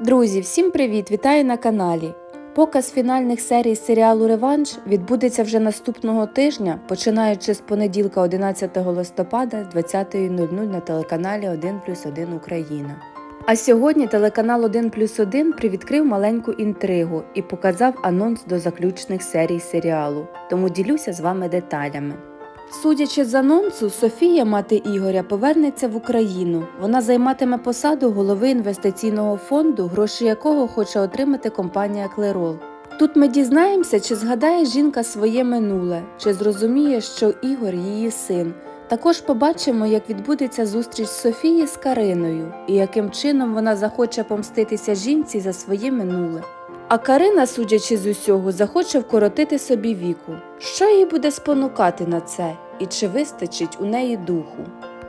Друзі, всім привіт! Вітаю на каналі. Показ фінальних серій серіалу Реванш відбудеться вже наступного тижня, починаючи з понеділка 11 листопада з 20.00 на телеканалі 1 плюс 1 Україна. А сьогодні телеканал 1 плюс 1 привідкрив маленьку інтригу і показав анонс до заключних серій серіалу, тому ділюся з вами деталями. Судячи з анонсу, Софія, мати Ігоря, повернеться в Україну. Вона займатиме посаду голови інвестиційного фонду, гроші якого хоче отримати компанія Клерол. Тут ми дізнаємося, чи згадає жінка своє минуле, чи зрозуміє, що Ігор її син. Також побачимо, як відбудеться зустріч Софії з Кариною і яким чином вона захоче помститися жінці за своє минуле. А Карина, судячи з усього, захоче вкоротити собі віку. Що її буде спонукати на це, і чи вистачить у неї духу?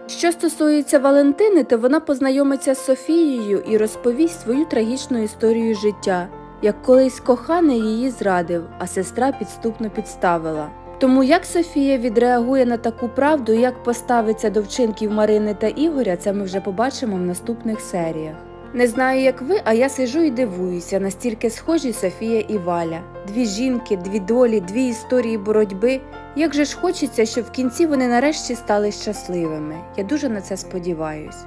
Що стосується Валентини, то вона познайомиться з Софією і розповість свою трагічну історію життя, як колись коханий її зрадив, а сестра підступно підставила. Тому як Софія відреагує на таку правду і як поставиться до вчинків Марини та Ігоря, це ми вже побачимо в наступних серіях. Не знаю, як ви, а я сижу і дивуюся, настільки схожі Софія і Валя. Дві жінки, дві долі, дві історії боротьби. Як же ж хочеться, щоб в кінці вони нарешті стали щасливими. Я дуже на це сподіваюсь.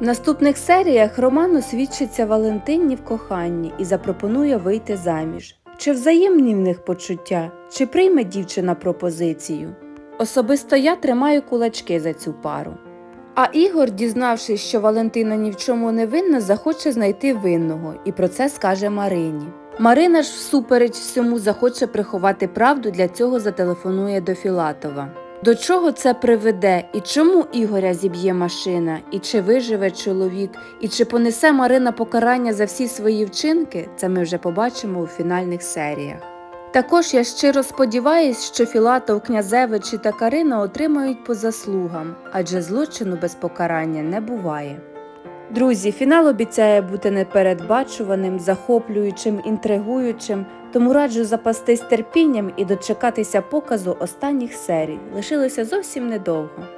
В наступних серіях Роман освідчиться Валентині в коханні і запропонує вийти заміж. Чи взаємні в них почуття, чи прийме дівчина пропозицію? Особисто я тримаю кулачки за цю пару. А Ігор, дізнавшись, що Валентина ні в чому не винна, захоче знайти винного і про це скаже Марині. Марина ж, всупереч всьому, захоче приховати правду, для цього зателефонує до Філатова. До чого це приведе, і чому Ігоря зіб'є машина, і чи виживе чоловік, і чи понесе Марина покарання за всі свої вчинки, це ми вже побачимо у фінальних серіях. Також я щиро сподіваюсь, що Філатов, Князевич та Карина отримають по заслугам, адже злочину без покарання не буває. Друзі, фінал обіцяє бути непередбачуваним, захоплюючим, інтригуючим, тому раджу запастись терпінням і дочекатися показу останніх серій. Лишилося зовсім недовго.